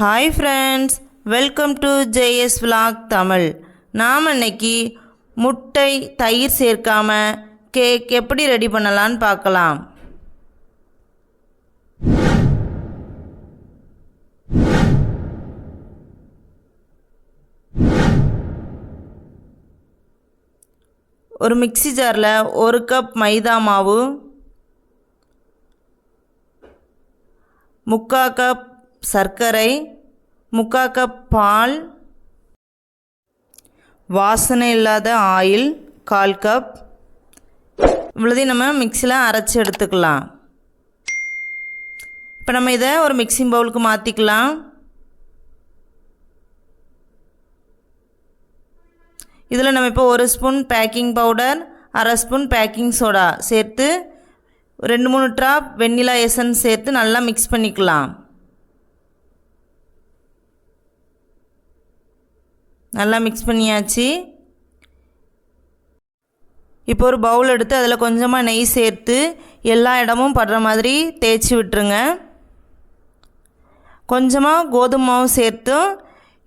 Hi friends welcome to JS vlog Tamil நாம் இன்னைக்கு முட்டை தயிர் சேர்க்காம கேக் எப்படி ரெடி பண்ணலான்னு பார்க்கலாம். ஒரு மிக்சி ஜாரில் ஒரு கப் மைதா மாவு முக்கா கப் சர்க்கரை முக்கா கப் பால் வாசனை இல்லாத ஆயில் கால் கப். இவ்வளோதையும் நம்ம மிக்சியில் அரைச்சி எடுத்துக்கலாம். இப்போ நம்ம இதை ஒரு மிக்சிங் பவுலுக்கு மாற்றிக்கலாம் இதில் நம்ம இப்போ ஒரு ஸ்பூன் பேக்கிங் பவுடர் அரை ஸ்பூன் பேக்கிங் சோடா சேர்த்து ரெண்டு மூணு ட்ராப் வெண்ணிலா எசன்ஸ் சேர்த்து நல்லா மிக்ஸ் பண்ணிக்கலாம். நல்லா மிக்ஸ் பண்ணியாச்சு. இப்போ ஒரு பவுல் எடுத்து அதில் கொஞ்சமாக நெய் சேர்த்து எல்லா இடமும் படுற மாதிரி தேய்ச்சி விட்டுருங்க. கொஞ்சமாக கோதுமை மாவு சேர்த்தும்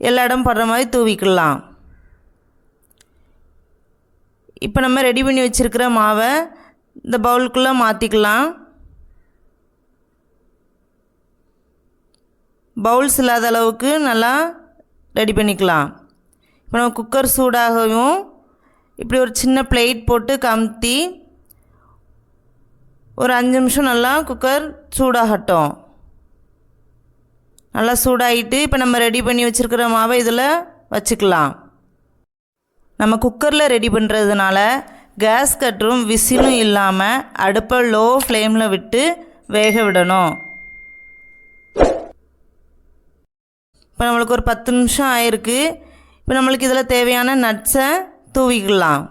எல்லா இடம் படுற மாதிரி தூவிக்கலாம். இப்போ நம்ம ரெடி பண்ணி வச்சுருக்கிற மாவை இந்த பவுலுக்குள்ளே மாற்றிக்கலாம் பவுல்ஸ் இல்லாத அளவுக்கு நல்லா ரெடி பண்ணிக்கலாம். இப்போ நம்ம குக்கர் சூடாகவும் இப்படி ஒரு சின்ன பிளேட் போட்டு கமுத்தி ஒரு அஞ்சு நிமிஷம் நல்லா குக்கர் சூடாகட்டும். நல்லா சூடாகிட்டு இப்போ நம்ம ரெடி பண்ணி வச்சுருக்கிற மாவை இதில் வச்சுக்கலாம். நம்ம குக்கரில் ரெடி பண்ணுறதுனால கேஸ் கட்டும் விசிலும் இல்லாமல் அடுப்பை லோ ஃப்ளேமில் விட்டு வேக விடணும். இப்போ நம்மளுக்கு ஒரு பத்து நிமிஷம் ஆயிருக்கு. இப்போ நம்மளுக்கு இதில் தேவையான நட்ஸை தூவிக்கலாம்.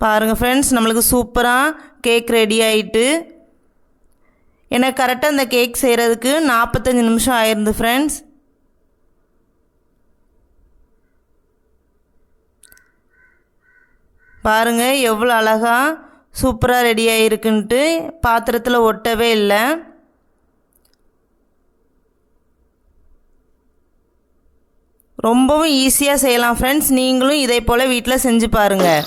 பாருங்கள் ஃப்ரெண்ட்ஸ் நம்மளுக்கு சூப்பராக கேக் ரெடி ஆகிட்டு எனக்கு கரெக்டாக அந்த கேக் செய்கிறதுக்கு நாற்பத்தஞ்சு நிமிஷம் ஆயிருந்து ஃப்ரெண்ட்ஸ் பாருங்கள் எவ்வளோ அழகாக சூப்பராக ரெடி ஆகிருக்குன்ட்டு பாத்திரத்தில் ஒட்டவே இல்லை. ரொம்பவும் ஈஸியாக செய்யலாம். ஃப்ரெண்ட்ஸ் நீங்களும் இதே போல் வீட்டில் செஞ்சு பாருங்கள்